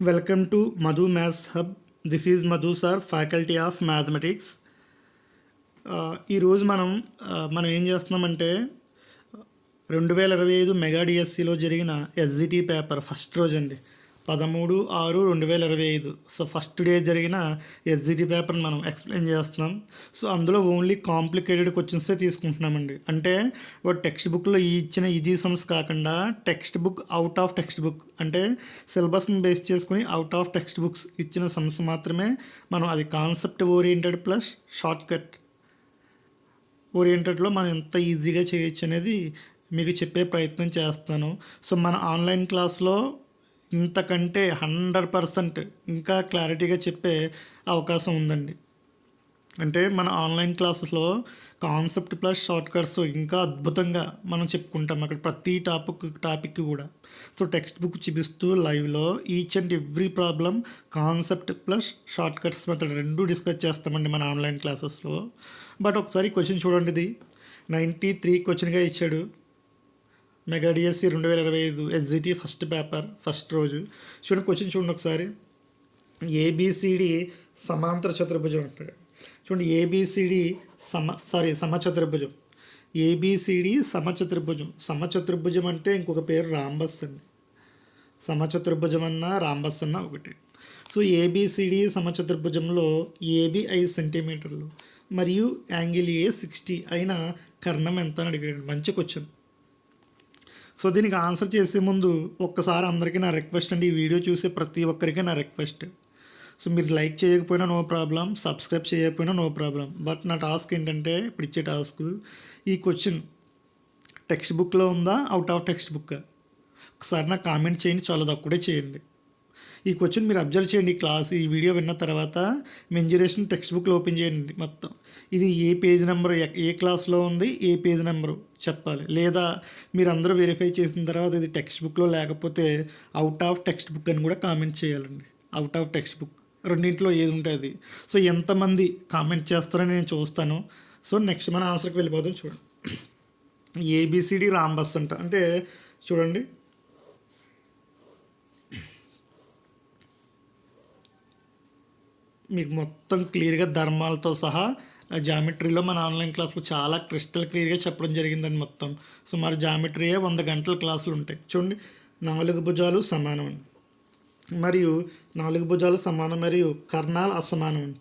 Welcome to Madhu maths hub this is Madhu sir faculty of mathematics ఈరోజు మనం uh, మనం ఏం చేస్తున్నామంటే రెండు వేల ఇరవై ఐదు మెగా డిఎస్సిలో జరిగిన ఎస్జిటి పేపర్ ఫస్ట్ రోజు అండి పదమూడు ఆరు రెండు వేల ఇరవై ఐదు. సో ఫస్ట్ డే జరిగిన ఎస్జిటి పేపర్ని మనం ఎక్స్ప్లెయిన్ చేస్తున్నాం. సో అందులో ఓన్లీ కాంప్లికేటెడ్ క్వశ్చన్సే తీసుకుంటున్నామండి. అంటే ఒక టెక్స్ట్ బుక్లో ఈ ఇచ్చిన ఈజీ సమ్స్ కాకుండా text book out of text book అంటే సిలబస్ని బేస్ చేసుకుని అవుట్ ఆఫ్ టెక్స్ట్ బుక్స్ ఇచ్చిన సమ్స్ మాత్రమే మనం అది concept oriented plus short cut ఓరియంటెడ్లో మనం ఎంత ఈజీగా చేయొచ్చు అనేది మీకు చెప్పే ప్రయత్నం చేస్తాను. సో మన ఆన్లైన్ క్లాస్లో ఇంతకంటే హండ్రెడ్ పర్సెంట్ ఇంకా క్లారిటీగా చెప్పే అవకాశం ఉందండి. అంటే మన ఆన్లైన్ క్లాసెస్లో కాన్సెప్ట్ ప్లస్ షార్ట్ కట్స్ ఇంకా అద్భుతంగా మనం చెప్పుకుంటాం అక్కడ ప్రతి టాపిక్ టాపిక్ కూడా. సో టెక్స్ట్ బుక్ చూపిస్తూ లైవ్లో each and every problem concept plus short cuts method రెండు డిస్కస్ చేస్తామండి మన ఆన్లైన్ క్లాసెస్లో. బట్ ఒకసారి క్వశ్చన్ చూడండి ఇది నైంటీ త్రీ క్వశ్చన్గా ఇచ్చాడు. మెగా డిఎస్సి రెండు వేల ఇరవై ఐదు ఎస్జిటి ఫస్ట్ పేపర్ ఫస్ట్ రోజు. చూడండి క్వశ్చన్ చూడండి ఒకసారి. ఏబిసిడి సమాంతర చతుర్భుజం అంటాడు. చూడండి ఏబిసిడి సమ సారీ సమచతుర్భుజం. ఏబిసిడి సమచతుర్భుజం. సమచతుర్భుజం అంటే ఇంకొక పేరు రాంబస్ అండి. సమచతుర్భుజం అన్న రాంబస్ అన్న ఒకటి. సో ఏబిసిడి సమచతుర్భుజంలో ఏబి ఐదు సెంటీమీటర్లు మరియు యాంగిల్ ఏ సిక్స్టీ అయిన కర్ణం ఎంత అని అడిగాడు. మంచి క్వశ్చన్ సో దీనికి ఆన్సర్ చేసే ముందు ఒక్కసారి అందరికీ నా రిక్వెస్ట్ అండి. ఈ వీడియో చూసే ప్రతి ఒక్కరికి నా రిక్వెస్ట్ సో మీరు లైక్ చేయకపోయినా నో ప్రాబ్లం సబ్స్క్రైబ్ చేయకపోయినా నో ప్రాబ్లం. బట్ నా టాస్క్ ఏంటంటే ఇప్పుడు ఇచ్చే టాస్క్ ఈ క్వశ్చన్ టెక్స్ట్ బుక్లో ఉందా? అవుట్ ఆఫ్ టెక్స్ట్ బుక్ ఒకసారి నాకు కామెంట్ చేయండి చాలా తక్కువే చేయండి. ఈ క్వశ్చన్ మీరు అబ్జర్వ్ చేయండి. క్లాస్ ఈ వీడియో విన్న తర్వాత మెంజురేషన్ టెక్స్ట్ బుక్లో ఓపెన్ చేయండి మొత్తం. ఇది ఏ పేజ్ నెంబర్ ఏ క్లాస్లో ఉంది ఏ పేజ్ నెంబరు చెప్పాలి. లేదా మీరు అందరూ వెరిఫై చేసిన తర్వాత ఇది టెక్స్ట్ బుక్లో లేకపోతే అవుట్ ఆఫ్ టెక్స్ట్ బుక్ అని కూడా కామెంట్ చేయాలండి. అవుట్ ఆఫ్ టెక్స్ట్ బుక్ రెండింటిలో ఏది ఉంటుంది సో ఎంతమంది కామెంట్ చేస్తారని నేను చూస్తాను. సో నెక్స్ట్ మన ఆన్సర్కి వెళ్ళిపోతాం చూడండి ఏబిసిడి రాంబస్ అంట. అంటే చూడండి. మీకు మొత్తం క్లియర్గా ధర్మాలతో సహా జామెట్రీలో మన ఆన్లైన్ క్లాసులో చాలా క్రిస్టల్ క్లియర్గా చెప్పడం జరిగిందండి మొత్తం. సుమారు జామెట్రీయే వంద గంటల క్లాసులు ఉంటాయి. చూడండి నాలుగు భుజాలు సమానం అండి. మరియు నాలుగు భుజాలు సమానం మరియు కర్ణాలు అసమానం అండి.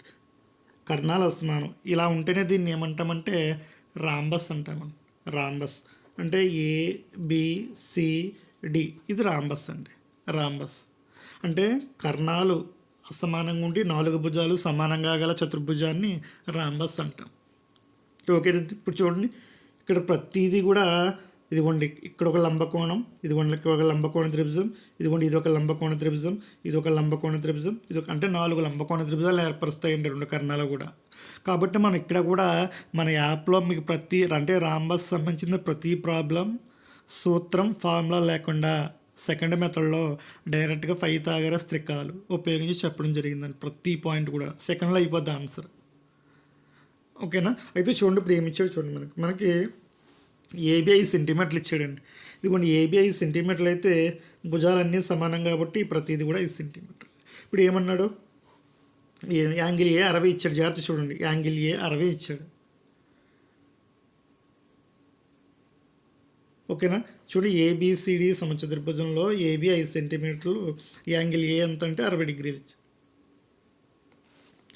కర్ణాలు అసమానం. ఇలా ఉంటేనే దీన్ని ఏమంటామంటే రాంబస్ అంటామండి. రాంబస్. అంటే ఏ బిసిడి ఇది రాంబస్ అండి. రాంబస్. అంటే కర్ణాలు అసమానంగా ఉండి నాలుగు భుజాలు సమానంగా గల చతుర్భుజాన్ని రాంబస్ అంటాం. ఓకే ఇప్పుడు చూడండి. ఇక్కడ ప్రతిదీ కూడా ఇదిగోండి ఇక్కడ ఒక లంబకోణం ఇదిగోండి ఇక్కడ ఒక లంబకోణ త్రిభుజం ఇదిగోండి ఇది ఒక లంబకోణ త్రిభుజం ఇది ఒక లంబకోణ త్రిభుజం ఇది ఒక అంటే నాలుగు లంబకోణ త్రిభుజాలు ఏర్పరుస్తాయండి రెండు కర్ణాలు కూడా. కాబట్టి మనం ఇక్కడ కూడా మన యాప్లో మీకు ప్రతి అంటే రాంబస్ సంబంధించిన ప్రతి ప్రాబ్లం సూత్రం ఫార్ములా లేకుండా సెకండ్ మెథడ్లో డైరెక్ట్గా ఫైవ్ తాగర స్త్రికాలు ఉపయోగించి చెప్పడం జరిగిందండి. ప్రతి పాయింట్ కూడా. సెకండ్లో అయిపోద్ది ఆన్సర్ ఓకేనా అయితే చూడండి ఇప్పుడు ఏమి ఇచ్చాడు చూడండి మనకి. మనకి ఏబిఐ సెంటీమీటర్లు ఇచ్చాడండి. ఇదిగోండి ఏబిఐ సెంటీమీటర్లు అయితే భుజాలన్నీ సమానం కాబట్టి ప్రతిది కూడా ఐదు సెంటీమీటర్ ఇప్పుడు ఏమన్నాడు? యాంగిల్ ఏ అరవై ఇచ్చాడు. జాగ్రత్త చూడండి. యాంగిల్ ఏ అరవై ఇచ్చాడు. ఓకేనా? చూడు ఏబిసిడి సమచతుర్భుజంలో ఏబి ఐదు సెంటీమీటర్లు యాంగిల్ ఏ ఎంత అంటే అరవై డిగ్రీలు. ఇచ్చాడు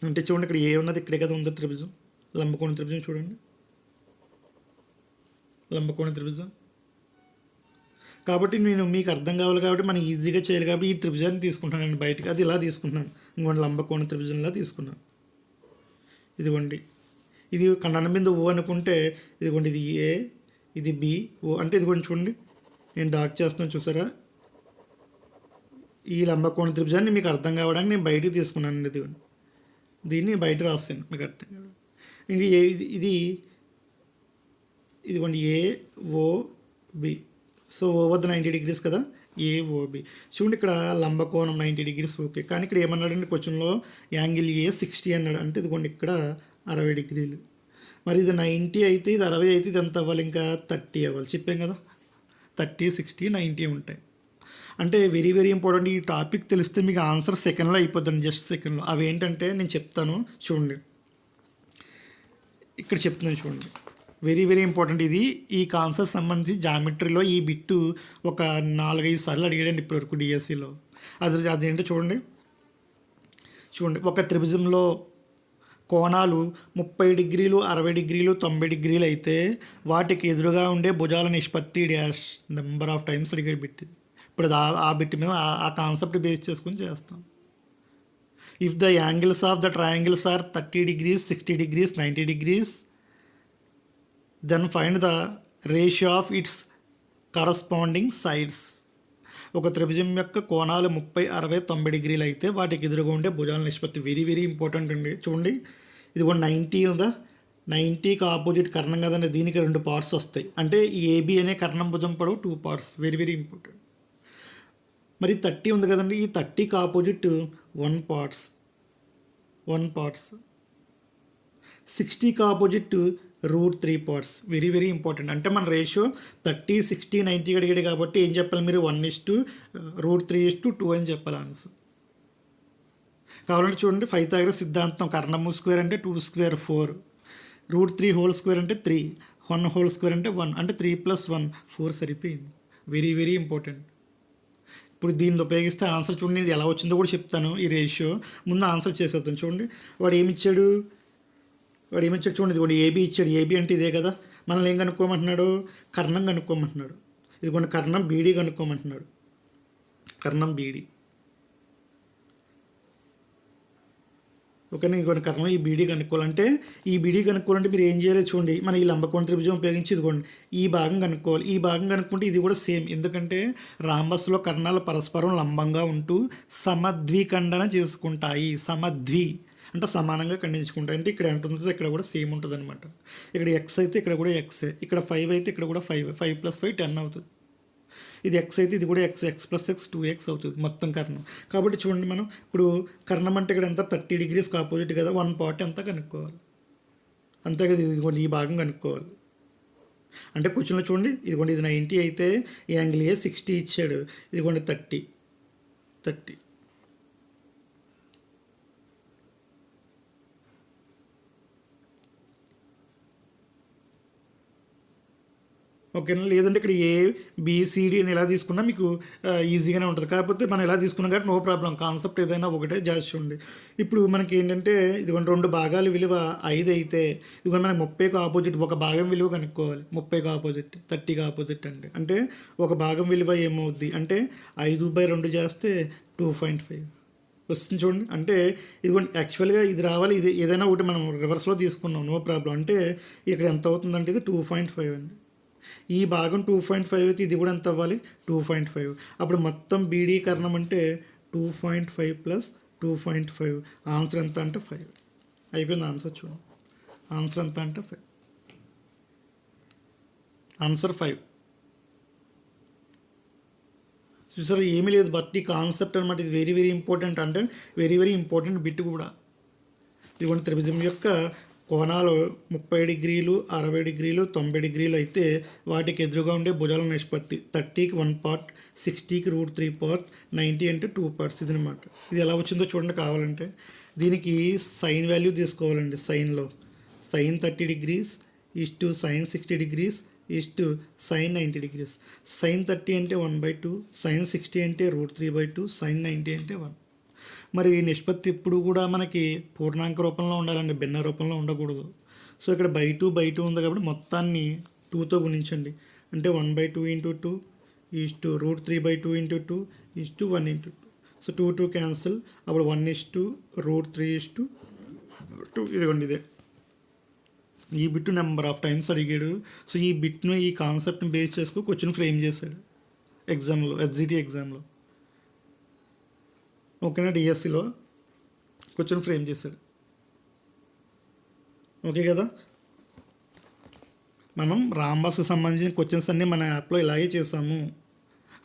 అంటే చూడండి ఇక్కడ ఏ ఉన్నది ఇక్కడే కదా ఉంది త్రిభుజం. లంబకోణ త్రిభుజం చూడండి. లంబకోణ త్రిభుజం. కాబట్టి నేను మీకు అర్థం కావాలి కాబట్టి మనం ఈజీగా చేయాలి కాబట్టి ఈ త్రిభుజాన్ని తీసుకుంటానండి బయటకి అది ఇలా తీసుకుంటున్నాను. ఇంకోటి లంబకోణ త్రిభుజంలా తీసుకున్నాను. ఇదిగోండి. ఇది కన్నడ బిందు ఓ అనుకుంటే ఇదిగోండి ఇది ఏ ఇది బి. ఓ అంటే ఇదిగోండి చూడండి. నేను డాక్ చేస్తున్నాను చూసారా? ఈ లంబకోణ త్రిభుజాన్ని మీకు అర్థం కావడానికి నేను బయటికి తీసుకున్నాను ఇదిగోండి దీన్ని బయట రాస్తాను మీకు అర్థం కావడం. ఏ ఇది- ఇది ఇదిగోండి ఏ ఓ సో ఓ వద్ద నైంటీ డిగ్రీస్ కదా? ఏఓబి చూడండి ఇక్కడ లంబకోణం నైంటీ డిగ్రీస్ ఓకే. కానీ ఇక్కడ ఏమన్నాడండి క్వశ్చన్లో యాంగిల్ ఏ సిక్స్టీ అన్నాడు. అంటే ఇదిగోండి ఇక్కడ అరవై డిగ్రీలు. మరి ఇది నైంటీ అయితే ఇది అరవై అయితే ఇది ఎంత అవ్వాలి? ఇంకా థర్టీ అవ్వాలి. చెప్పాం కదా. థర్టీ సిక్స్టీ నైంటీ ఉంటాయి. అంటే వెరీ వెరీ ఇంపార్టెంట్ ఈ టాపిక్ తెలిస్తే మీకు ఆన్సర్ సెకండ్లో అయిపోద్దండి జస్ట్ సెకండ్లో. అవి ఏంటంటే నేను చెప్తాను చూడండి. ఇక్కడ చెప్తున్నాను చూడండి. వెరీ వెరీ ఇంపార్టెంట్ ఇది. ఈ కాన్సెప్ట్ సంబంధించి జామెట్రీలో ఈ బిట్టు ఒక నాలుగైదు సార్లు అడిగాడండి ఇప్పటివరకు డిఎస్సిలో అది అదేంటో చూడండి. చూడండి. ఒక త్రిభుజంలో కోణాలు ముప్పై డిగ్రీలు అరవై డిగ్రీలు తొంభై డిగ్రీలు అయితే వాటికి ఎదురుగా ఉండే భుజాల నిష్పత్తి డ్యాష్ నెంబర్ ఆఫ్ టైమ్స్ అడిగాడు బిట్ ఇప్పుడు ఆ- ఆ బిట్ మీద ఆ- ఆ కాన్సెప్ట్ బేస్ చేసుకుని చేస్తాం. If the angles of the triangles are thirty degrees sixty degrees ninety degrees then find the ratio of its corresponding sides ఒక త్రిభుజం యొక్క కోణాలు ముప్పై అరవై తొంభై డిగ్రీలు అయితే వాటికి ఎదురుగా ఉండే భుజాల నిష్పత్తి వెరీ వెరీ ఇంపార్టెంట్ అండి. చూడండి. ఇది కూడా నైంటీ ఉందా? నైంటీకి ఆపోజిట్ కర్ణం కదండి. దీనికి రెండు పార్ట్స్ వస్తాయి. అంటే ఈ ఏబి అనే కర్ణం భుజం పొడవు two parts. Very very important. మరి థర్టీ ఉంది కదండి. ఈ థర్టీకి opposite one parts. One parts. సిక్స్టీకి opposite root three parts. Very very important. అంటే మన రేషియో థర్టీ సిక్స్టీ నైంటీ అడిగాడు కాబట్టి ఏం చెప్పాలి? మీరు one is to root three is to two అని చెప్పాలి ఆన్సర్. కావాలంటే చూడండి ఫైవ్ దగ్గర సిద్ధాంతం. కర్ణము స్క్వేర్ అంటే two square four. Root three whole square అంటే త్రీ. వన్ హోల్ స్క్వేర్ అంటే వన్. అంటే త్రీ ప్లస్ వన్ ఫోర్ సరిపోయింది. Very very important. ఇప్పుడు దీన్ని ఉపయోగిస్తే ఆన్సర్ చూడండి ఇది ఎలా వచ్చిందో కూడా చెప్తాను ఈ రేషియో. ముందు ఆన్సర్ చేసేద్దాం. చూడండి వాడు ఏమి ఇచ్చాడు? వాడు ఏమిచ్చాడు చూడండి ఇదిగోండి ఏబీ ఇచ్చాడు ఏబీ అంటే ఇదే కదా. మనల్ని ఏం కనుక్కోమంటున్నాడు? కర్ణం కనుక్కోమంటున్నాడు. ఇదిగోండి కర్ణం బీడీ కనుక్కోమంటున్నాడు. కర్ణం బీడీ. ఓకేనా? ఇంకొన్ని కర్ణం ఈ బీడీ కనుక్కోవాలంటే ఈ బీడీ కనుక్కోవాలంటే మీరు ఏం చేయాలి చూడండి. మన ఈ లంబకోణ త్రిభుజం ఉపయోగించి ఇదిగోండి ఈ భాగం కనుక్కోవాలి. ఈ భాగం కనుక్కుంటే ఇది కూడా సేమ్. ఎందుకంటే రాంబస్లో కర్ణాలు పరస్పరం లంబంగా ఉంటూ సమద్విఖండన చేసుకుంటాయి. సమద్వి. అంటే సమానంగా ఖండించుకుంటాయి అంటే ఇక్కడ ఎంత ఉంటుందో ఇక్కడ కూడా సేమ్ ఉంటుంది అనమాట ఇక్కడ ఎక్స్ అయితే ఇక్కడ కూడా ఎక్సే ఇక్కడ ఫైవ్ అయితే ఇక్కడ కూడా five five plus five ten అవుతుంది. ఇది ఎక్స్ అయితే ఇది కూడా X X plus X two X అవుతుంది మొత్తం కర్ణం. కాబట్టి చూడండి మనం ఇప్పుడు కర్ణం అంటే ఇక్కడ ఎంత? థర్టీ డిగ్రీస్ ఆపోజిట్ కదా వన్ పార్ట్ ఎంత కనుక్కోవాలి? అంతే కదా ఇదిగోండి ఈ భాగం కనుక్కోవాలి. అంటే కూర్చున్న చూడండి ఇదిగోండి ఇది నైంటీ అయితే యాంగిల్ ఏ సిక్స్టీ ఇచ్చాడు. ఇదిగోండి థర్టీ థర్టీ ఓకేనా లేదంటే ఇక్కడ ఏ బీసీడీ అని ఎలా తీసుకున్నా మీకు ఈజీగానే ఉంటుంది. కాకపోతే మనం ఎలా తీసుకున్నాం కాబట్టి నో ప్రాబ్లం కాన్సెప్ట్ ఏదైనా ఒకటే జాస్తి ఉంది ఇప్పుడు మనకి ఏంటంటే ఇదిగోండి రెండు భాగాల విలువ ఐదు అయితే ఇదిగోండి మనకి ముప్పైకి ఆపోజిట్ ఒక భాగం విలువ కనుక్కోవాలి. ముప్పైకి ఆపోజిట్ థర్టీకి ఆపోజిట్ అండి అంటే ఒక భాగం విలువ ఏమవుద్ది? అంటే ఐదు బై రెండు చేస్తే టూ పాయింట్ ఫైవ్ వస్తుంది చూడండి. అంటే ఇదిగోండి యాక్చువల్గా ఇది రావాలి. ఇది ఏదైనా ఒకటి మనం రివర్స్లో తీసుకున్నాం. నో ప్రాబ్లం అంటే ఇక్కడ ఎంత అవుతుందంటే ఇది టూ పాయింట్ ఫైవ్ అండి. ఈ భాగం టూ పాయింట్ ఫైవ్ అయితే ఇది కూడా ఎంత అవ్వాలి? టూ పాయింట్ ఫైవ్ అప్పుడు మొత్తం బీడీ కరణం అంటే two point five plus two point five answer ఎంత అంటే ఫైవ్ అయిపోయింది ఆన్సర్ చూడండి ఆన్సర్ ఎంత అంటే ఫైవ్ ఆన్సర్ ఫైవ్ చూసారా? ఏమీ లేదు. బట్ ఈ కాన్సెప్ట్ అనమాట ఇది వెరీ వెరీ ఇంపార్టెంట్ అంటే వెరీ వెరీ ఇంపార్టెంట్ బిట్ కూడా. ఇదిగోండి త్రిభుజం యొక్క కోణాలు ముప్పై డిగ్రీలు అరవై డిగ్రీలు తొంభై డిగ్రీలు అయితే వాటికి ఎదురుగా ఉండే భుజాల నిష్పత్తి. థర్టీకి వన్ పార్ట్ సిక్స్టీకి రూట్ త్రీ పార్ట్ నైంటీ అంటే టూ పార్ట్స్ ఇది అనమాట ఇది ఎలా వచ్చిందో చూడండి కావాలంటే. దీనికి సైన్ వాల్యూ తీసుకోవాలండి సైన్లో. Sine thirty degrees is to sine sixty degrees is to sine ninety degrees. Sine thirty అంటే one by two sine sixty అంటే root three by two sine ninety అంటే వన్. మరి ఈ నిష్పత్తి ఎప్పుడు కూడా మనకి పూర్ణాంక రూపంలో ఉండాలండి భిన్న రూపంలో ఉండకూడదు. సో ఇక్కడ బై టూ బై టూ ఉంది కాబట్టి మొత్తాన్ని టూతో గుణించండి. అంటే one by two into two is two root three by two into two is two one into two. So two two cancel. అప్పుడు one is to root three is to two. ఇదిగోండి ఇదే. ఈ బిట్ నెంబర్ ఆఫ్ టైమ్స్ అడిగాడు. So ఈ బిట్ను ఈ కాన్సెప్ట్ని base చేసుకో క్వశ్చన్ ఫ్రేమ్ చేశాడు. ఎగ్జామ్లో ఎస్జిటి ఎగ్జామ్లో. ఓకేనా డిఎస్సిలో క్వశ్చన్ ఫ్రేమ్ చేశాడు. ఓకే కదా? మనం రాంబాస్కి సంబంధించిన క్వశ్చన్స్ అన్నీ మన యాప్లో ఇలాగే చేసాము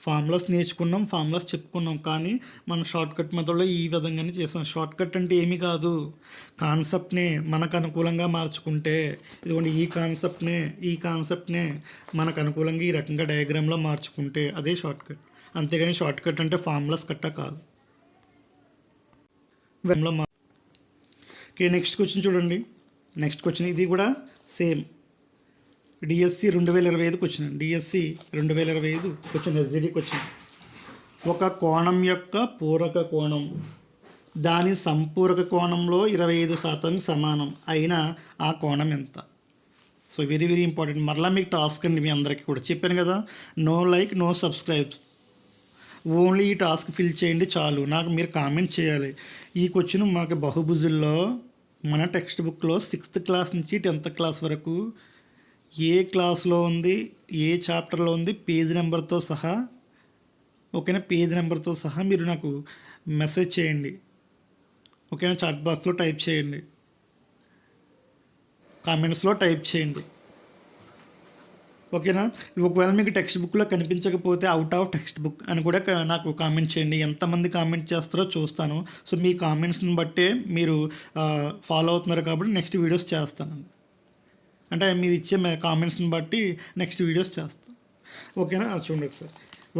ఫార్ములాస్ నేర్చుకున్నాం ఫార్ములాస్ చెప్పుకున్నాం కానీ మనం షార్ట్ కట్ మెథడ్లో ఈ విధంగానే చేసాం షార్ట్ కట్ అంటే ఏమీ కాదు. కాన్సెప్ట్నే మనకు అనుకూలంగా మార్చుకుంటే ఇదిగోండి ఈ కాన్సెప్ట్నే ఈ కాన్సెప్ట్నే మనకు అనుకూలంగా ఈ రకంగా డయాగ్రామ్లో మార్చుకుంటే అదే షార్ట్ కట్ అంతేగాని షార్ట్ కట్ అంటే ఫార్ములాస్ కట్ట కాదు. ఓకే నెక్స్ట్ క్వశ్చన్ చూడండి. నెక్స్ట్ క్వశ్చన్ ఇది కూడా సేమ్ డిఎస్సి రెండు వేల ఇరవై ఐదు క్వశ్చన్ డిఎస్సి రెండు వేల ఇరవై ఐదు క్వశ్చన్ ఎస్జిడి క్వశ్చన్ ఒక కోణం యొక్క పూరక కోణం. దాని సంపూరక కోణంలో ఇరవై ఐదు శాతం సమానం అయినా ఆ కోణం ఎంత? సో వెరీ వెరీ ఇంపార్టెంట్ మరలా మీకు టాస్క్ అండి మీ అందరికీ కూడా. చెప్పాను కదా no like no subscribe only ఈ టాస్క్ ఫిల్ చేయండి చాలు. నాకు మీరు కామెంట్ చేయాలి. ఈ క్వశ్చన్ మాకు బహుభుజుల్లో మన టెక్స్ట్ బుక్లో సిక్స్త్ క్లాస్ నుంచి టెన్త్ క్లాస్ వరకు ఏ క్లాస్లో ఉంది ఏ చాప్టర్లో ఉంది పేజ్ నెంబర్తో సహా ఓకేనా? పేజ్ నెంబర్తో సహా మీరు నాకు మెసేజ్ చేయండి. ఓకేనా? చాట్ బాక్స్లో టైప్ చేయండి. కామెంట్స్లో టైప్ చేయండి. ఓకేనా? ఒకవేళ మీకు టెక్స్ట్ బుక్లో కనిపించకపోతే అవుట్ ఆఫ్ టెక్స్ట్ బుక్ అని కూడా నాకు కామెంట్ చేయండి. ఎంతమంది కామెంట్ చేస్తారో చూస్తాను. సో మీ కామెంట్స్ని బట్టే మీరు ఫాలో అవుతున్నారు కాబట్టి నెక్స్ట్ వీడియోస్ చేస్తాను. అంటే మీరు ఇచ్చే కామెంట్స్ని బట్టి నెక్స్ట్ వీడియోస్ చేస్తాను. ఓకేనా? చూడండి ఒకసారి.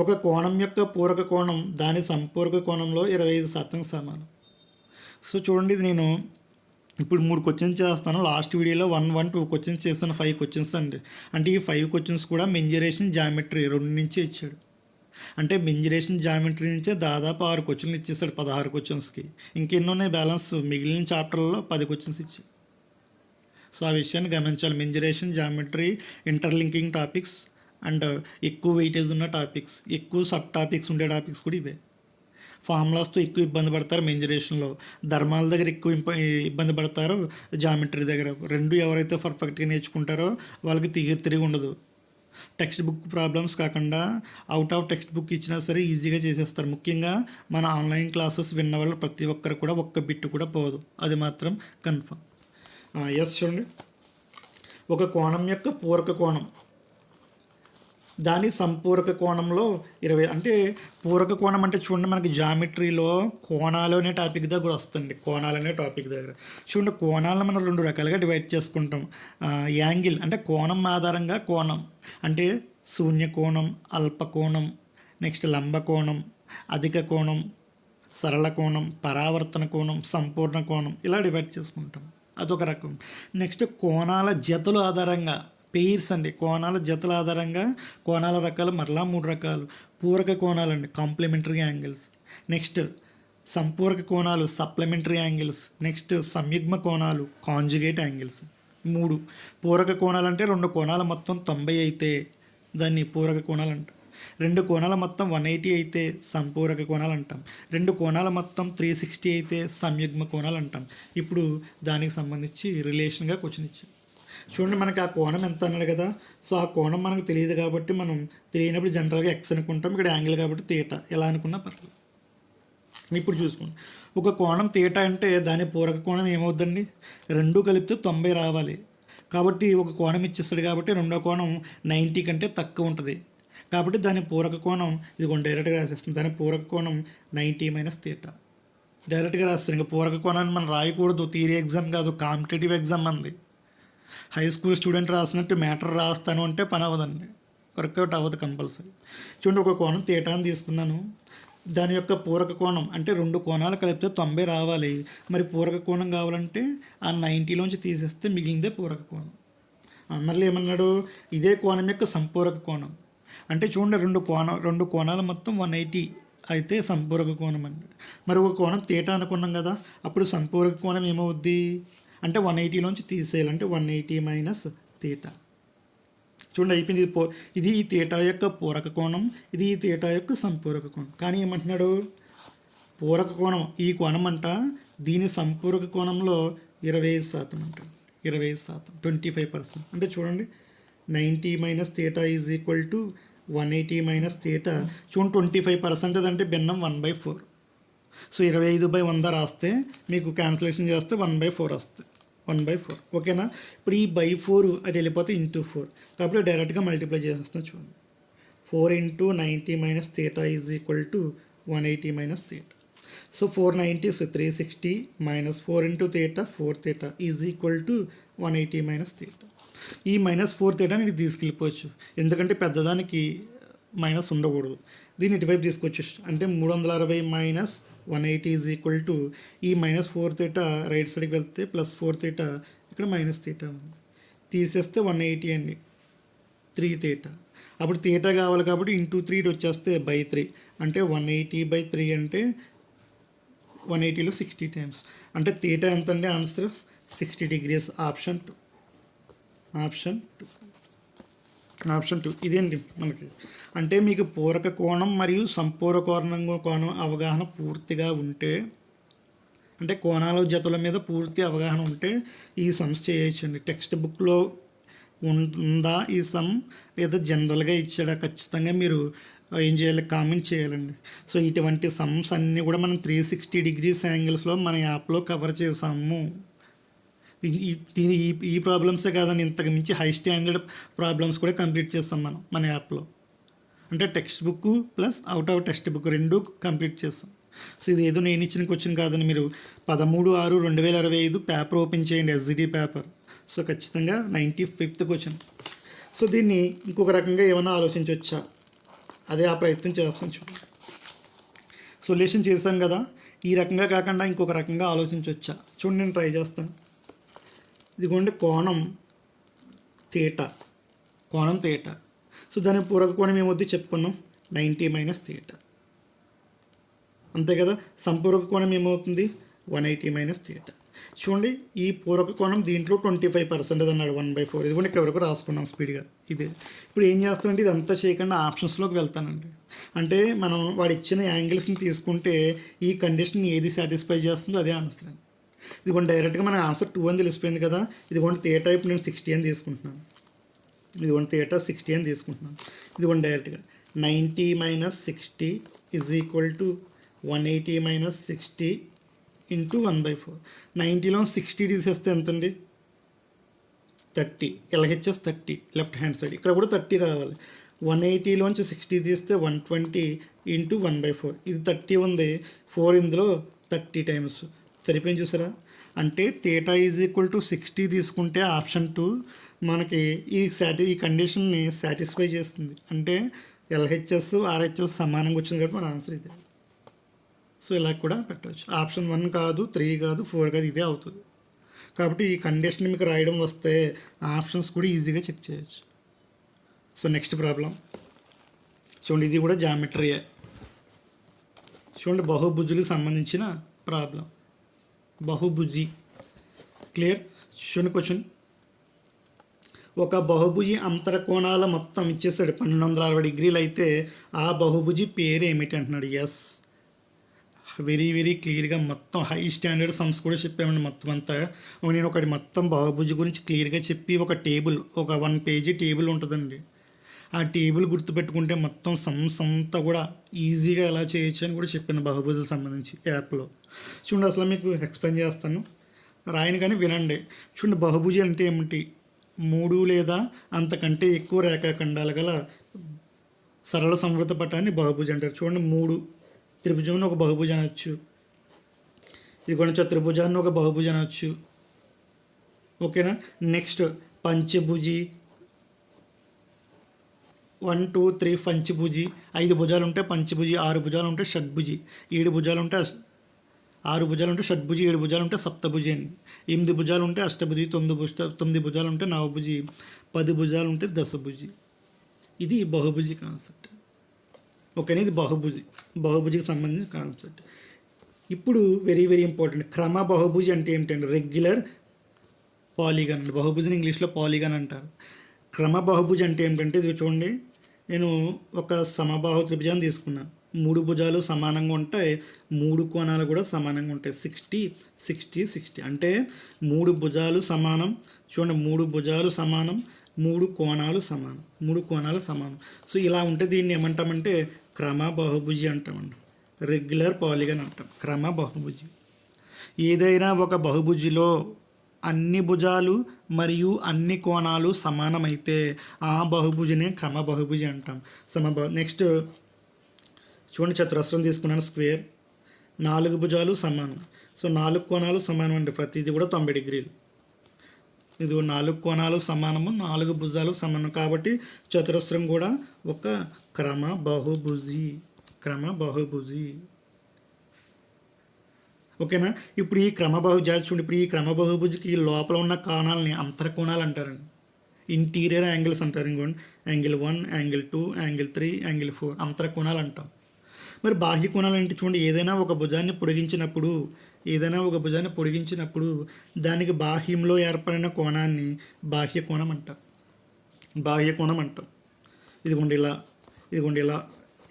ఒక కోణం యొక్క పూరక కోణం దాని సంపూరక కోణంలో ఇరవై ఐదు శాతం సమానం. సో చూడండి ఇది నేను ఇప్పుడు మూడు క్వశ్చన్స్ చేస్తాను. లాస్ట్ వీడియోలో వన్ వన్ టూ క్వశ్చన్స్ చేస్తాను. ఫైవ్ క్వశ్చన్స్ అండి. అంటే ఈ ఫైవ్ క్వశ్చన్స్ కూడా మెంజరేషన్ జామెట్రీ రెండు నుంచి ఇచ్చాడు. అంటే మెంజరేషన్ జామెట్రీ నుంచే దాదాపు ఆరు క్వశ్చన్లు ఇచ్చేసాడు పదహారు క్వశ్చన్స్కి ఇంకెన్నో ఉన్నాయి? బ్యాలెన్స్ మిగిలిన చాప్టర్లో పది క్వశ్చన్స్ ఇచ్చాడు. సో ఆ విషయాన్ని గమనించాలి. Mensuration geometry interlinking topics and ఎక్కువ వెయిటేజ్ ఉన్న టాపిక్స్ ఎక్కువ సబ్ టాపిక్స్ ఉండే టాపిక్స్ కూడా ఇవే. ఫార్ములాస్తో ఎక్కువ ఇబ్బంది పడతారు మెంజరేషన్లో ధర్మాల దగ్గర ఎక్కువ ఇంప- ఇబ్బంది పడతారు జామెట్రీ దగ్గర. రెండు ఎవరైతే పర్ఫెక్ట్గా నేర్చుకుంటారో వాళ్ళకి తిరిగి తిరిగి ఉండదు. టెక్స్ట్ బుక్ ప్రాబ్లమ్స్ కాకుండా అవుట్ ఆఫ్ టెక్స్ట్ బుక్ ఇచ్చినా సరే ఈజీగా చేసేస్తారు. ముఖ్యంగా మన ఆన్లైన్ క్లాసెస్ విన్న వాళ్ళు ప్రతి ఒక్కరు కూడా ఒక్క బిట్టు కూడా పోదు. అది మాత్రం కన్ఫర్మ్ ఎస్ చూడండి. ఒక కోణం యొక్క పూరక కోణం. దాని సంపూరక కోణంలో ఇరవై అంటే పూరక కోణం అంటే చూడండి మనకి జామెట్రీలో కోణాలు అనే టాపిక్ దగ్గర వస్తుంది. కోణాలు అనే టాపిక్ దగ్గర. చూడండి కోణాలను మనం రెండు రకాలుగా డివైడ్ చేసుకుంటాం. యాంగిల్ అంటే కోణం ఆధారంగా కోణం. అంటే శూన్య కోణం అల్ప కోణం నెక్స్ట్ లంబ కోణం అధిక కోణం సరళ కోణం పరావర్తన కోణం సంపూర్ణ కోణం ఇలా డివైడ్ చేసుకుంటాం. అదొక రకం. నెక్స్ట్ కోణాల జతలు ఆధారంగా పెయిర్స్ అండి. కోణాల జతల ఆధారంగా కోణాల రకాలు మరలా మూడు రకాలు. పూరక కోణాలు అండి కాంప్లిమెంటరీ యాంగిల్స్ నెక్స్ట్ సంపూరక కోణాలు సప్లిమెంటరీ యాంగిల్స్ నెక్స్ట్ సంయుగ్మ కోణాలు కాంజుగేట్ యాంగిల్స్ మూడు పూరక కోణాలు అంటే రెండు కోణాల మొత్తం తొంభై అయితే దాన్ని పూరక కోణాలు అంటాం రెండు కోణాల మొత్తం వన్ ఎయిటీ అయితే సంపూరక కోణాలు అంటాం. రెండు కోణాల మొత్తం త్రీ సిక్స్టీ అయితే సంయుగ్మ కోణాలు అంటాం. ఇప్పుడు దానికి సంబంధించి రిలేషన్గా క్వశ్చన్ ఇచ్చాం. చూడండి మనకి ఆ కోణం ఎంత అన్నాడు కదా. సో ఆ కోణం మనకు తెలియదు కాబట్టి మనం తెలియనప్పుడు జనరల్గా ఎక్స్ అనుకుంటాం. ఇక్కడ యాంగిల్ కాబట్టి తీట ఎలా అనుకున్నా పర్లేదు ఇప్పుడు చూసుకోండి. ఒక కోణం తీట అంటే దాని పూరక కోణం ఏమవుద్దండి? రెండు కలిపితే తొంభై రావాలి. కాబట్టి ఒక కోణం ఇచ్చేస్తాడు కాబట్టి రెండో కోణం నైంటీ కంటే తక్కువ ఉంటుంది. కాబట్టి దాని పూరక కోణం ఇదిగోండి డైరెక్ట్గా రాసేస్తుంది దాని పూరక కోణం నైంటీ మైనస్ తీట డైరెక్ట్గా రాస్తారు ఇంకా పూరక కోణాన్ని మనం రాయకూడదు. థియరీ ఎగ్జామ్ కాదు. కాంపిటేటివ్ ఎగ్జామ్ అంది. హై స్కూల్ స్టూడెంట్ రాసినట్టు మ్యాటర్ రాస్తాను అంటే పని అవ్వదండి. వర్కౌట్ అవ్వదు కంపల్సరీ చూడండి ఒక కోణం తీయటాన్ని తీసుకున్నాను. దాని యొక్క పూరక కోణం అంటే రెండు కోణాలు కలిపితే తొంభై రావాలి. మరి పూరక కోణం కావాలంటే ఆ నైంటీలోంచి తీసేస్తే మిగిలిందే పూరక కోణం. మళ్ళీ ఏమన్నాడు? ఇదే కోణం యొక్క సంపూరక కోణం. అంటే చూడండి రెండు కోణం రెండు కోణాలు మొత్తం వన్ ఎయిటీ అయితే సంపూరక కోణం అండి. మరి ఒక కోణం తీట అనుకున్నాం కదా అప్పుడు సంపూరక కోణం ఏమవుద్ది? అంటే వన్ ఎయిటీలోంచి తీసేయాలంటే వన్ ఎయిటీ మైనస్ తీట చూడండి అయిపోయింది. ఇది పో ఇది ఈ తీటా యొక్క పూరక కోణం ఇది ఈ తీటా యొక్క సంపూరక కోణం. కానీ ఏమంటున్నాడు? పూరక కోణం ఈ కోణం అంట దీని సంపూరక కోణంలో ఇరవై ఐదు శాతం అంట. ఇరవై ఐదు శాతం ట్వంటీ ఫైవ్ పర్సెంట్ అంటే చూడండి ninety minus theta is equal to one eighty minus theta చూడండి ట్వంటీ ఫైవ్ పర్సెంటేజ్ అంటే భిన్నం వన్ బై ఫోర్ సో ఇరవై ఐదు బై వంద రాస్తే మీకు క్యాన్సిలేషన్ చేస్తే వన్ బై ఫోర్ వస్తుంది. One by four. ఓకేనా? ఇప్పుడు ఈ బై ఫోర్ అది వెళ్ళిపోతే ఇంటూ ఫోర్. కాబట్టి డైరెక్ట్గా మల్టిప్లై చేసేస్తాను చూడండి. Four into ninety minus theta is equal to one eighty minus theta. So four ninety three sixty minus four into theta four theta is equal to one eighty minus theta. ఈ minus four theta నీకు తీసుకెళ్ళిపోవచ్చు. ఎందుకంటే పెద్దదానికి minus ఉండకూడదు. దీన్ని ఇటువైపు తీసుకొచ్చి అంటే మూడు వందల అరవై minus one eighty is equal to ఈ మైనస్ ఫోర్ తీటా రైట్ సైడ్కి వెళ్తే ప్లస్ ఫోర్ తీటా ఇక్కడ మైనస్ తీటా ఉంది. తీసేస్తే వన్ ఎయిటీ అండి. త్రీ తీటా అప్పుడు తీటా కావాలి కాబట్టి ఇంటూ త్రీ వచ్చేస్తే బై త్రీ అంటే వన్ ఎయిటీ బై త్రీ అంటే వన్ ఎయిటీలో సిక్స్టీ టైమ్స్ అంటే తీటా ఎంత అండి answer sixty degrees option two option two option two ఇదేంటి మనకి? అంటే మీకు పూరక కోణం మరియు సంపూరక కోణం కోణం అవగాహన పూర్తిగా ఉంటే అంటే కోణాల జతల మీద పూర్తి అవగాహన ఉంటే ఈ సమ్స్ చేయొచ్చండి. టెక్స్ట్ బుక్లో ఉందా ఈ సమ్ లేదా జనరల్గా ఇచ్చాడా? ఖచ్చితంగా మీరు ఏం చేయాలి? కామెంట్ చేయాలండి. సో ఇటువంటి సమ్స్ అన్నీ కూడా మనం త్రీ సిక్స్టీ డిగ్రీస్ యాంగిల్స్లో మన యాప్లో కవర్ చేసాము. ఈ- ఈ- ప్రాబ్లమ్సే కాదని ఇంతకు మించి హై స్టాండర్డ్ ప్రాబ్లమ్స్ కూడా కంప్లీట్ చేస్తాం మనం మన యాప్లో అంటే text book plus out of text book రెండు కంప్లీట్ చేస్తాం. సో ఇది ఏదో నేను ఇచ్చిన క్వశ్చన్ కాదని మీరు. పదమూడు ఆరు రెండు వేల ఇరవై ఐదు పేపర్ ఓపెన్ చేయండి ఎస్జిటి పేపర్ సో ఖచ్చితంగా నైంటీ ఫిఫ్త్ క్వశ్చన్ సో దీన్ని ఇంకొక రకంగా ఏమైనా ఆలోచించవచ్చా? అదే ఆ ప్రయత్నం చేస్తాం చూడండి. సొల్యూషన్ చేశాం కదా. ఈ రకంగా కాకుండా ఇంకొక రకంగా ఆలోచించవచ్చా? చూడండి నేను ట్రై చేస్తాను. ఇదిగోండి కోణం తీట. కోణం తీట. సో దాని పూర్వక కోణం ఏమవుద్ది చెప్పుకున్నాం? Ninety minus theta. అంతే కదా? సంపూరక కోణం ఏమవుతుంది? One eighty minus theta. చూడండి ఈ పూరక కోణం దీంట్లో ట్వంటీ ఫైవ్ పర్సెంట్ అన్నాడు వన్ బై ఫోర్. ఇదిగోండి ఇక్కడ వరకు రాసుకున్నాం స్పీడ్గా. ఇదే. ఇప్పుడు ఏం చేస్తానంటే ఇది చేయకుండా ఆప్షన్స్లోకి వెళ్తానండి. అంటే మనం వాడు ఇచ్చిన యాంగిల్స్ని తీసుకుంటే ఈ కండిషన్ ఏది సాటిస్ఫై చేస్తుందో అదే ఆన్సర్ అండి. ఇదిగోండి డైరెక్ట్గా మన ఆన్సర్ టూ అని తెలిసిపోయింది కదా. ఇదిగోండి థియేటా ఇప్పుడు నేను సిక్స్టీ అని తీసుకుంటున్నాను. ఇదిగోండి థియేటా సిక్స్టీ అని తీసుకుంటున్నాను. ఇదిగోండి డైరెక్ట్గా ninety minus sixty is equal to one eighty minus sixty into one by four నైంటీలో sixty తీసేస్తే ఎంతండి? Thirty LHS thirty left hand side ఇక్కడ కూడా థర్టీ రావాలి. వన్ ఎయిటీలోంచి సిక్స్టీ తీస్తే one twenty into one by four ఇది థర్టీ ఉంది. Four ఇందులో థర్టీ టైమ్స్ సరిపోయింది చూసారా? అంటే theta is equal to sixty తీసుకుంటే ఆప్షన్ టూ మనకి ఈ సాటి ఈ కండిషన్ని సాటిస్ఫై చేస్తుంది. అంటే ఎల్హెచ్ఎస్ ఆర్హెచ్ఎస్ సమానంగా వచ్చింది కాబట్టి మన ఆన్సర్ ఇదే. సో ఇలా కూడా పెట్టవచ్చు. ఆప్షన్ వన్ కాదు త్రీ కాదు ఫోర్ కాదు ఇదే అవుతుంది. కాబట్టి ఈ కండిషన్ మీకు రాయడం వస్తే ఆప్షన్స్ కూడా ఈజీగా చెక్ చేయొచ్చు. సో నెక్స్ట్ ప్రాబ్లం చూడండి ఇది కూడా జామెట్రీయే చూడండి బహుభుజులకు సంబంధించిన ప్రాబ్లం బహుభుజి. క్లియర్? చూడండి క్వశ్చన్. ఒక బహుభుజి అంతర కోణాల మొత్తం ఇచ్చేసాడు. పన్నెండు వందల అరవై డిగ్రీలు అయితే ఆ బహుభుజి పేరు ఏమిటి అంటున్నాడు ఎస్. వెరీ వెరీ క్లియర్గా మొత్తం హై స్టాండర్డ్ సమ్స్ కూడా చెప్పామండి మొత్తం అంతా. నేను ఒకటి మొత్తం బాహుభుజి గురించి క్లియర్గా చెప్పి ఒక టేబుల్ ఒక వన్ పేజీ టేబుల్ ఉంటుందండి. ఆ టేబుల్ గుర్తుపెట్టుకుంటే మొత్తం సమ్స్ అంతా కూడా ఈజీగా ఎలా చేయొచ్చు అని కూడా చెప్పింది బాహుభుజులకు సంబంధించి యాప్లో. చూడండి అసలు మీకు ఎక్స్ప్లెయిన్ చేస్తాను. రాయని కానీ వినండి. చూడండి బహుభుజి అంటే ఏమిటి? మూడు లేదా అంతకంటే ఎక్కువ రేఖాఖండాలు గల సరళ సంవృత పటాన్ని బహుభుజ అంటారు. చూడండి మూడు. త్రిభుజంని ఒక బహుభుజ అనొచ్చు. ఇది కూడా చతుర్భుజాన్ని ఒక బహుభుజ అనొచ్చు. ఓకేనా? నెక్స్ట్ పంచభుజి వన్ టూ త్రీ పంచభుజి ఐదు భుజాలు ఉంటే పంచభుజి ఆరు భుజాలు ఉంటే షడ్భుజి ఏడు భుజాలు ఉంటే అష్- ఆరు భుజాలు ఉంటే షడ్భుజి ఏడు భుజాలు ఉంటే సప్తభుజి అని. ఎనిమిది భుజాలు ఉంటే అష్టభుజి తొమ్మిది భుజ తొమ్మిది భుజాలు ఉంటే నవభుజి పది భుజాలు ఉంటే దశభుజి. ఇది బహుభుజి కాన్సెప్ట్. ఓకేనా ఇది బహుభుజి. బహుభుజికి సంబంధించిన కాన్సెప్ట్. ఇప్పుడు వెరీ వెరీ ఇంపార్టెంట్. క్రమ బహుభుజి అంటే ఏమిటంటే రెగ్యులర్ పాలిగన్ బహుభుజిని ఇంగ్లీష్లో పాలిగన్ అంటారు. క్రమ బహుభుజి అంటే ఏంటంటే ఇది చూడండి. నేను ఒక సమబాహు త్రిభుజాన్ని తీసుకున్నాను. మూడు భుజాలు సమానంగా ఉంటాయి. మూడు కోణాలు కూడా సమానంగా ఉంటాయి. Sixty sixty sixty. అంటే మూడు భుజాలు సమానం. చూడండి మూడు భుజాలు సమానం మూడు కోణాలు సమానం మూడు కోణాలు సమానం. సో ఇలా ఉంటే దీన్ని ఏమంటామంటే క్రమ బహుభుజి అంటామండి. రెగ్యులర్ పాలిగన్ అంటాం. క్రమ బహుభుజి ఏదైనా ఒక బహుభుజిలో అన్ని భుజాలు మరియు అన్ని కోణాలు సమానమైతే ఆ బహుభుజినే క్రమ బహుభుజి అంటాం. సమబ నెక్స్ట్ చూడండి చతురస్రం తీసుకున్నాను స్క్వేర్ నాలుగు భుజాలు సమానం. సో నాలుగు కోణాలు సమానం అండి. ప్రతిదీ కూడా తొంభై డిగ్రీలు. ఇది నాలుగు కోణాలు సమానము నాలుగు భుజాలు సమానం కాబట్టి చతురస్రం కూడా ఒక క్రమ బహుభుజి క్రమ బహుభుజి ఓకేనా? ఇప్పుడు ఈ క్రమబహుజాతి చూడండి. ఇప్పుడు ఈ క్రమబహుభుజకి లోపల ఉన్న కోణాలని అంతరకోణాలు అంటారండి. ఇంటీరియర్ యాంగిల్స్ అంటారు ఇంకోండి. Angle one angle two angle three angle four అంతరకోణాలు అంటాం. మరి బాహ్య కోణాలు అంటే చూడండి. ఏదైనా ఒక భుజాన్ని పొడిగించినప్పుడు ఏదైనా ఒక భుజాన్ని పొడిగించినప్పుడు దానికి బాహ్యంలో ఏర్పడిన కోణాన్ని బాహ్య కోణం అంటాం. బాహ్య కోణం అంటాం. ఇదిగోండి ఇలా ఇదిగోండి ఇలా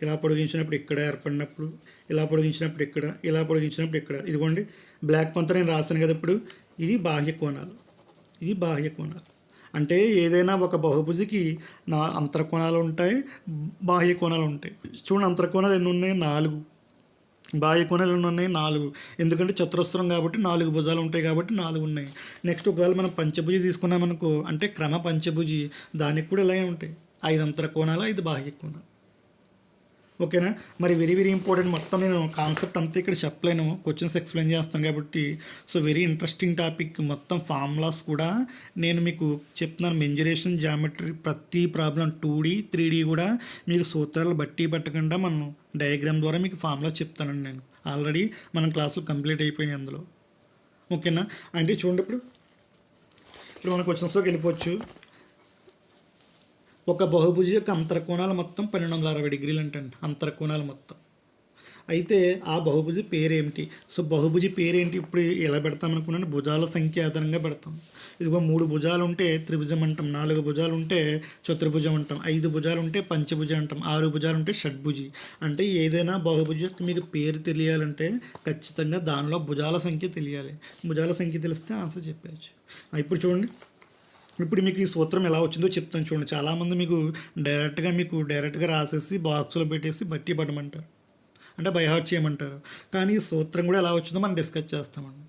ఇలా పొడిగించినప్పుడు ఇక్కడ ఏర్పడినప్పుడు ఇలా పొడిగించినప్పుడు ఇక్కడ ఇలా పొడిగించినప్పుడు ఇక్కడ. ఇదిగోండి బ్లాక్ పంత నేను రాశాను కదా ఇప్పుడు. ఇది బాహ్య కోణాలు. ఇది బాహ్య కోణాలు. అంటే ఏదైనా ఒక బహుభుజికి నా అంతర్కోణాలు ఉంటాయి బాహ్య కోణాలు ఉంటాయి. చూడండి అంతర్కోణాలు ఎన్ని ఉన్నాయి? నాలుగు. బాహ్య కోణాలు ఎన్ని ఉన్నాయి? నాలుగు. ఎందుకంటే చతురస్రం కాబట్టి నాలుగు భుజాలు ఉంటాయి కాబట్టి నాలుగు ఉన్నాయి. నెక్స్ట్ ఒకవేళ మనం పంచభుజి తీసుకున్నామనుకో అంటే క్రమ పంచభుజి దానికి కూడా ఇలాగే ఉంటాయి. ఐదు అంతర కోణాలు ఐదు బాహ్య కోణాలు. ఓకేనా? మరి వెరీ వెరీ ఇంపార్టెంట్ మొత్తం నేను కాన్సెప్ట్ అంతా ఇక్కడ చెప్పలేను. క్వశ్చన్స్ ఎక్స్ప్లెయిన్ చేస్తాను కాబట్టి. సో వెరీ ఇంట్రెస్టింగ్ టాపిక్ మొత్తం ఫార్ములాస్ కూడా నేను మీకు చెప్తున్నాను. మెంజరేషన్ జామెట్రీ ప్రతి problem two D three D కూడా మీకు సూత్రాలు బట్టి పట్టకుండా మనం డయాగ్రామ్ ద్వారా మీకు ఫార్ములా చెప్తానండి నేను. ఆల్రెడీ మనం క్లాసులు కంప్లీట్ అయిపోయినాయి అందులో. ఓకేనా? అంటే చూడండి ఇప్పుడు. ఇప్పుడు మన క్వశ్చన్స్లోకి వెళ్ళిపోవచ్చు. ఒక బహుభుజి యొక్క అంతరకోణాలు మొత్తం పన్నెండు వందల అరవై డిగ్రీలు అంటండి అంతరకోణాలు మొత్తం. అయితే ఆ బహుభుజి పేరేమిటి? సో బహుభుజి పేరేంటి? ఇప్పుడు ఎలా పెడతాం అనుకున్నాను? భుజాల సంఖ్య ఆధారంగా పెడతాం. ఇదిగో మూడు భుజాలు ఉంటే త్రిభుజం అంటాం నాలుగు భుజాలు ఉంటే చతుర్భుజం అంటాం ఐదు భుజాలు ఉంటే పంచభుజం అంటాం ఆరు భుజాలు ఉంటే షడ్భుజి. అంటే ఏదైనా బహుభుజి యొక్క మీకు పేరు తెలియాలంటే ఖచ్చితంగా దానిలో భుజాల సంఖ్య తెలియాలి. భుజాల సంఖ్య తెలిస్తే ఆన్సర్ చెప్పచ్చు ఇప్పుడు చూడండి. ఇప్పుడు మీకు ఈ సూత్రం ఎలా వచ్చిందో చెప్తాను చూడండి. చాలామంది మీకు డైరెక్ట్గా మీకు డైరెక్ట్గా రాసేసి బాక్స్లో పెట్టేసి బట్టి పడమంటారు. అంటే బైహార్ట్ చేయమంటారు. కానీ ఈ సూత్రం కూడా ఎలా వచ్చిందో మనం డిస్కస్ చేస్తామండి.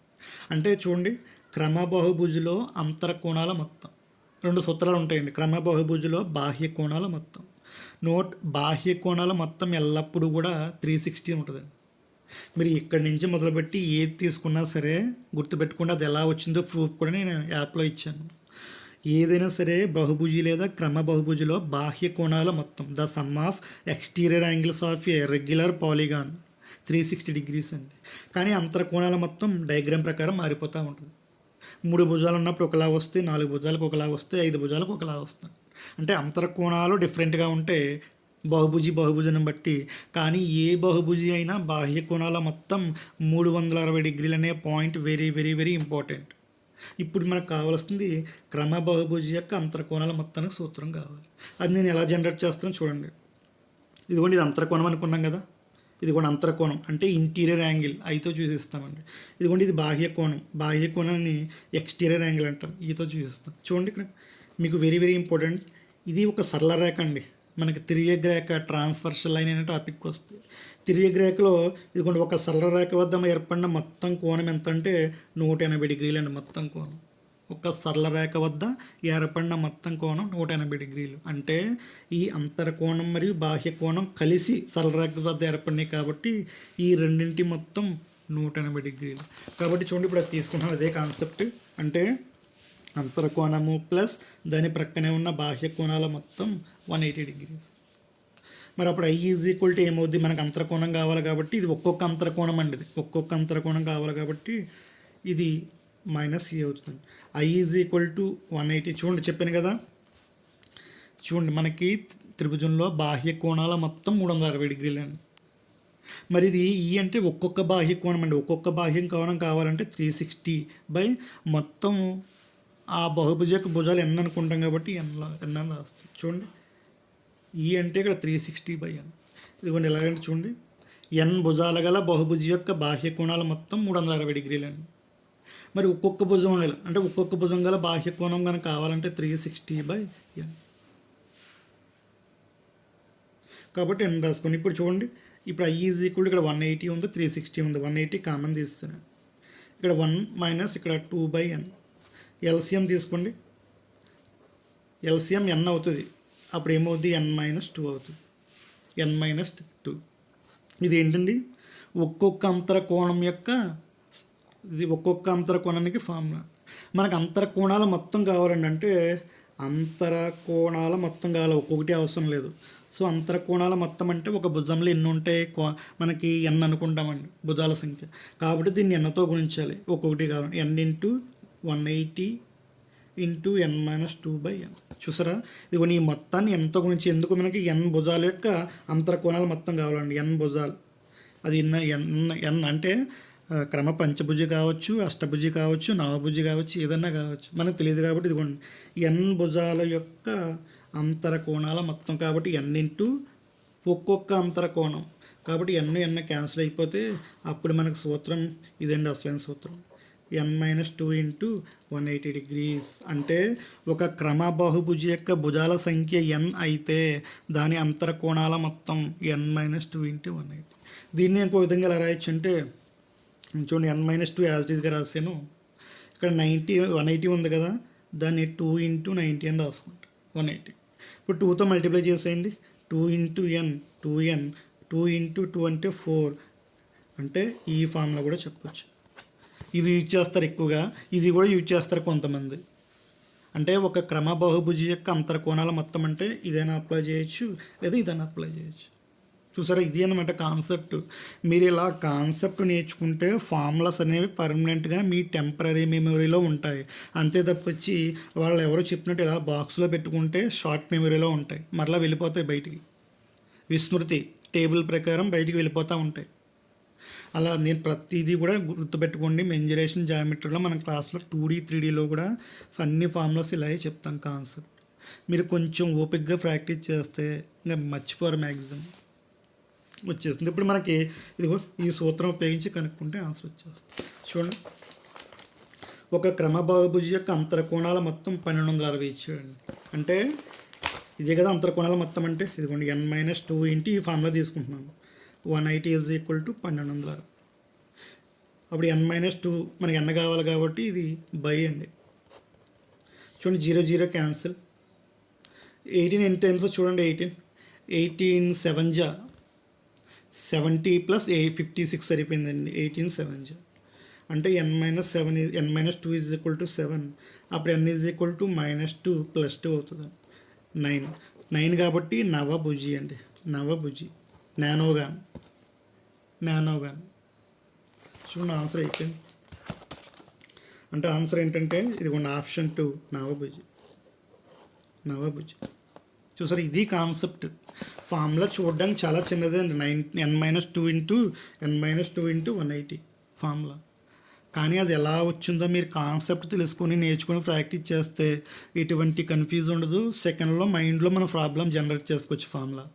అంటే చూడండి క్రమ బహుభుజిలో అంతర కోణాల మొత్తం. రెండు సూత్రాలు ఉంటాయండి. క్రమ బహుభుజిలో బాహ్య కోణాల మొత్తం. నోట్ బాహ్య కోణాల మొత్తం ఎల్లప్పుడూ కూడా త్రీ సిక్స్టీ ఉంటుందండి. మీరు ఇక్కడి నుంచి మొదలుపెట్టి ఏది తీసుకున్నా సరే గుర్తుపెట్టుకుంటే అది ఎలా వచ్చిందో ప్రూఫ్ కూడా నేను యాప్లో ఇచ్చాను. ఏదైనా సరే బహుభుజి లేదా క్రమ బహుభుజిలో బాహ్య కోణాల మొత్తం the sum of exterior angles of a regular polygon three sixty degrees అండి కానీ అంతర కోణాల మొత్తం డయాగ్రామ్ ప్రకారం మారిపోతూ ఉంటుంది మూడు భుజాలు ఉన్నప్పుడు ఒకలా వస్తే నాలుగు భుజాలకు ఒకలా వస్తే ఐదు భుజాలకు ఒకలా వస్తుంది అంటే అంతర కోణాలు డిఫరెంట్గా ఉంటే బహుభుజి బహుభుజనం బట్టి కానీ ఏ బహుభుజి అయినా బాహ్య కోణాల మొత్తం మూడు వందల అరవై డిగ్రీలు అనే point very very very important ఇప్పుడు మనకు కావాల్సింది క్రమ బహుభుజి యొక్క అంతర్కోణాల మొత్తానికి సూత్రం కావాలి. అది నేను ఎలా జనరేట్ చేస్తానో చూడండి. ఇదిగోండి ఇది అంతరకోణం అనుకున్నాం కదా? ఇదిగోండి అంతరకోణం. అంటే ఇంటీరియర్ యాంగిల్ ఐతో చూసిస్తామండి. ఇదిగోండి ఇది బాహ్య కోణం. బాహ్య కోణాన్ని ఎక్స్టీరియర్ యాంగిల్ అంటాం. E ఈతో చూసిస్తాం. చూడండి ఇక్కడ మీకు వెరీ వెరీ ఇంపార్టెంట్ ఇది ఒక సరళ రేఖ అండి. మనకి తిరిగే రేఖ ట్రాన్స్ఫర్షల్ లైన్ అనే టాపిక్ వస్తుంది. తిరిగి రేఖలో ఇదిగోండి ఒక సరళ రేఖ వద్ద ఏర్పడిన మొత్తం కోణం ఎంత అంటే నూట ఎనభై డిగ్రీలు అండి మొత్తం కోణం. ఒక సరళ రేఖ వద్ద ఏర్పడిన మొత్తం కోణం నూట ఎనభై డిగ్రీలు. అంటే ఈ అంతర కోణం మరియు బాహ్య కోణం కలిసి సరళ రేఖ వద్ద ఏర్పడినాయి కాబట్టి ఈ రెండింటి మొత్తం నూట ఎనభై డిగ్రీలు. కాబట్టి చూడండి ఇప్పుడు అది తీసుకున్నాం అదే కాన్సెప్ట్. అంటే అంతర కోణము ప్లస్ దాని ప్రక్కనే ఉన్న బాహ్య కోణాల మొత్తం వన్ ఎయిటీ డిగ్రీస్. మరి అప్పుడు ఐ ఈజ్ ఈక్వల్ టు ఏమవుద్ది మనకు అంతరకోణం కావాలి కాబట్టి ఇది ఒక్కొక్క అంతరకోణం అండి ఇది. ఒక్కొక్క అంతరకోణం కావాలి కాబట్టి ఇది మైనస్ ఈ అవుతుంది. I is equal to one eighty చూడండి చెప్పాను కదా. చూడండి మనకి త్రిభుజంలో బాహ్య కోణాల మొత్తం మూడు వందల అరవై డిగ్రీలు అండి. మరి ఇది ఈ అంటే ఒక్కొక్క బాహ్య కోణం అండి. ఒక్కొక్క బాహ్య కోణం కావాలంటే త్రీ సిక్స్టీ బై మొత్తం ఆ బహుభుజ యొక్క భుజాలు ఎన్ని అనుకుంటాం కాబట్టి ఎన్ ఎన్న అని రాస్తుంది చూడండి. ఈ అంటే ఇక్కడ త్రీ సిక్స్టీ బై ఎన్ ఇదిగోండి ఎలాగంటే చూడండి. ఎన్ భుజాల గల బహుభుజి యొక్క బాహ్య కోణాలు మొత్తం మూడు వందల అరవై డిగ్రీలు అండి మరి ఒక్కొక్క భుజం ఉండాలి అంటే ఒక్కొక్క భుజం గల బాహ్య కోణం కనుక కావాలంటే త్రీ సిక్స్టీ బై ఎన్ కాబట్టి ఎన్ రాసుకోండి ఇప్పుడు చూడండి. ఇప్పుడు ఐ ఈజ్ ఈక్వల్ ఇక్కడ వన్ ఎయిటీ ఉంది త్రీ సిక్స్టీ ఉంది. వన్ ఎయిటీ కామన్ తీస్తున్నాను ఇక్కడ వన్ మైనస్ ఇక్కడ టూ బై ఎన్ ఎల్సిఎం తీసుకోండి. ఎల్సిఎం ఎన్ అవుతుంది. అప్పుడు ఏమవుద్ది ఎన్ మైనస్ టూ అవుతుంది. ఎన్ మైనస్ టూ ఇది ఏంటండి ఒక్కొక్క అంతర కోణం యొక్క ఇది ఒక్కొక్క అంతర కోణానికి ఫార్ములా మనకు అంతర కోణాలు మొత్తం కావాలండి. అంటే అంతరకోణాల మొత్తం కావాలి. ఒక్కొక్కటి అవసరం లేదు. సో అంతర కోణాల మొత్తం అంటే ఒక భుజంలో ఎన్ని ఉంటాయి? కో- మనకి ఎన్ అనుకుంటామండి. భుజాల సంఖ్య. కాబట్టి దీన్ని ఎన్నతో గుణించాలి. ఒక్కొక్కటి కావాలి. N into one eighty into N minus two by N చూసారా? ఇదిగో ఈ మొత్తాన్ని ఎంతో గురించి ఎందుకు మనకి ఎన్ భుజాల యొక్క అంతర కోణాలు మొత్తం కావాలండి? ఎన్ భుజాలు. అది ఎన్న ఎన్ ఎన్ అంటే క్రమ పంచభుజి కావచ్చు అష్టభుజి కావచ్చు నవభుజి కావచ్చు ఏదన్నా కావచ్చు. మనకు తెలియదు కాబట్టి ఇదిగోండి. ఎన్ భుజాల యొక్క అంతర కోణాల మొత్తం కాబట్టి ఎన్ ఇంటూ ఒక్కొక్క అంతర కోణం కాబట్టి ఎన్ ఎన్న క్యాన్సిల్ అయిపోతే అప్పుడు మనకు సూత్రం ఇదండి అసలైన సూత్రం. N minus two into one eighty degrees అంటే ఒక క్రమ బహుభుజి యొక్క భుజాల సంఖ్య ఎన్ అయితే దాని అంతర కోణాల మొత్తం N minus two into one eighty దీన్ని ఇంకో విధంగా ఎలా రాయొచ్చు అంటే చూడండి ఎన్ మైనస్ టూ యాజ్గా రాశాను ఇక్కడ నైంటీ వన్ ఎయిటీ ఉంది కదా దాన్ని టూ ఇంటూ నైంటీ అని రాసుకుంటాను వన్ ఎయిటీ ఇప్పుడు టూతో మల్టిప్లై చేసేయండి. Two into N two N two into two అంటే ఫోర్ అంటే ఈ ఫామ్లో కూడా చెప్పొచ్చు. ఇది యూజ్ చేస్తారు ఎక్కువగా. ఇది కూడా యూజ్ చేస్తారు కొంతమంది. అంటే ఒక క్రమ బహుభుజి యొక్క అంతర కోణాల మొత్తం అంటే ఇదైనా అప్లై చేయొచ్చు లేదా ఇదైనా అప్లై చేయొచ్చు. చూసారా? ఇది అనమాట కాన్సెప్ట్ మీరు ఇలా కాన్సెప్ట్ నేర్చుకుంటే ఫార్ములాస్ అనేవి పర్మనెంట్గా మీ టెంపరీ మెమొరీలో ఉంటాయి. అంతే తప్పొచ్చి వాళ్ళు ఎవరో చెప్పినట్టు ఇలా బాక్స్లో పెట్టుకుంటే షార్ట్ మెమొరీలో ఉంటాయి. మరలా వెళ్ళిపోతాయి బయటికి. విస్మృతి టేబుల్ ప్రకారం బయటికి వెళ్ళిపోతూ ఉంటాయి. అలా నేను ప్రతిదీ కూడా గుర్తుపెట్టుకోండి. మెంజరేషన్ జామెట్రీలో మన క్లాస్లో టూ డీ త్రీ డీలో కూడా అన్ని ఫార్ములాస్ ఇలాగే చెప్తాను కాన్సెప్ట్. మీరు కొంచెం ఓపిక్గా ప్రాక్టీస్ చేస్తే ఇంకా మర్చిపోరు మ్యాక్సిమం. వచ్చేస్తుంది. ఇప్పుడు మనకి ఇదిగో ఈ సూత్రం ఉపయోగించి కనుక్కుంటే ఆన్సర్ వచ్చేస్తుంది. చూడండి. ఒక క్రమ బహుభుజి యొక్క అంతర కోణాల మొత్తం పన్నెండు వందల అరవై ఇచ్చాడండి. అంటే ఇదే కదా అంతర కోణాల మొత్తం అంటే? ఇదిగోండి ఎన్ మైనస్ టూ ఇంటి ఈ ఫామ్లో తీసుకుంటున్నాను. One eighty is equal to పన్నెండు వందల అరవై అప్పుడు ఎన్ మైనస్ టూ మనకి ఎన్న కావాలి కాబట్టి ఇది బై అండి. చూడండి జీరో జీరో క్యాన్సిల్ ఎయిటీన్ ఎన్ని టైమ్స్ చూడండి ఎయిటీన్ ఎయిటీన్ సెవెన్ జా. సెవెంటీ ప్లస్ ఏ ఫిఫ్టీ సిక్స్ సరిపోయిందండి. ఎయిటీన్ సెవెన్ జా. అంటే N minus seven N minus two is equal to seven అప్పుడు N is equal to minus two plus two అవుతుంది. Nine nine కాబట్టి నవభుజి అండి. నవభుజి నానోగాన్ నానోగాన్ చూడండి ఆన్సర్ అయిపోయింది అంటే ఆన్సర్ ఏంటంటే ఇది కొన్ని ఆప్షన్ టూ నవభుజి నవభుజి చూసారు ఇది కాన్సెప్ట్ ఫార్ములా చూడడానికి చాలా చిన్నది అండి nine N minus two into N minus two into one eighty formula కానీ అది ఎలా వచ్చిందో మీరు కాన్సెప్ట్ తెలుసుకొని నేర్చుకొని ప్రాక్టీస్ చేస్తే ఎటువంటి కన్ఫ్యూజ్ ఉండదు. సెకండ్లో మైండ్లో మనం ప్రాబ్లం జనరేట్ చేసుకోవచ్చు ఫార్ములా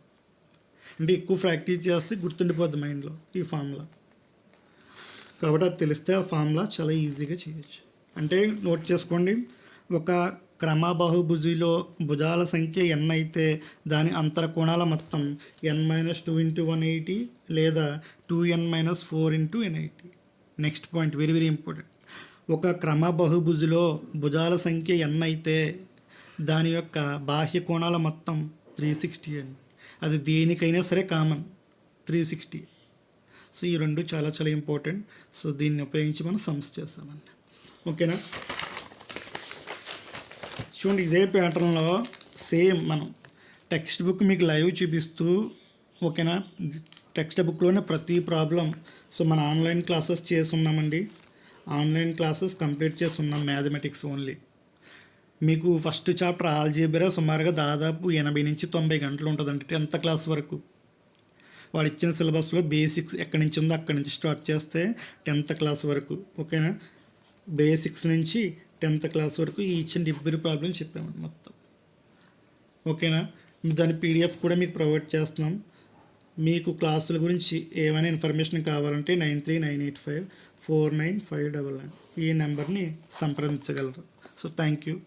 అంటే ఎక్కువ ప్రాక్టీస్ చేస్తే గుర్తుండిపోద్ది మైండ్లో ఈ ఫార్ములా. కాబట్టి అది తెలిస్తే ఆ ఫార్ములా చాలా ఈజీగా చేయొచ్చు. అంటే నోట్ చేసుకోండి ఒక క్రమబాహుభుజిలో భుజాల సంఖ్య ఎన్ అయితే దాని అంతర కోణాల మొత్తం N minus two into one eighty లేదా two N minus four into N eighty next point very very important ఒక క్రమబహుభుజిలో భుజాల సంఖ్య ఎన్ అయితే దాని యొక్క బాహ్య కోణాల మొత్తం త్రీ సిక్స్టీ అండి అది దేనికైనా సరే కామన్. Three sixty. సో ఈ రెండు చాలా చాలా ఇంపార్టెంట్. సో దీన్ని ఉపయోగించి మనం సమ్స్ చేస్తామండి. ఓకేనా? చూడండి ఇదే ప్యాటర్న్లో సేమ్ మనం టెక్స్ట్ బుక్ మీకు లైవ్ చూపిస్తూ ఓకేనా? టెక్స్ట్ బుక్లోనే ప్రతి ప్రాబ్లం. సో మన ఆన్లైన్ క్లాసెస్ చేసి ఉన్నామండి. ఆన్లైన్ క్లాసెస్ కంప్లీట్ చేసి ఉన్నాం మ్యాథమెటిక్స్ ఓన్లీ. మీకు ఫస్ట్ చాప్టర్ ఆల్జీబ్రా సుమారుగా దాదాపు ఎనభై నుంచి తొంభై గంటలు ఉంటుందండి. టెన్త్ క్లాస్ వరకు. వాడు ఇచ్చిన సిలబస్లో బేసిక్స్ ఎక్కడి నుంచి ఉందో అక్కడి నుంచి స్టార్ట్ చేస్తే టెన్త్ క్లాస్ వరకు. ఓకేనా? బేసిక్స్ నుంచి టెన్త్ క్లాస్ వరకు ఈచ్ ఇచ్చిన ఎవ్రీ ప్రాబ్లం చెప్పామండి మొత్తం. ఓకేనా? దాని పీడిఎఫ్ కూడా మీకు ప్రొవైడ్ చేస్తున్నాం. మీకు క్లాసుల గురించి ఏమైనా ఇన్ఫర్మేషన్ కావాలంటే nine three nine eight five four nine five double nine ఈ నెంబర్ని సంప్రదించగలరు. So thank you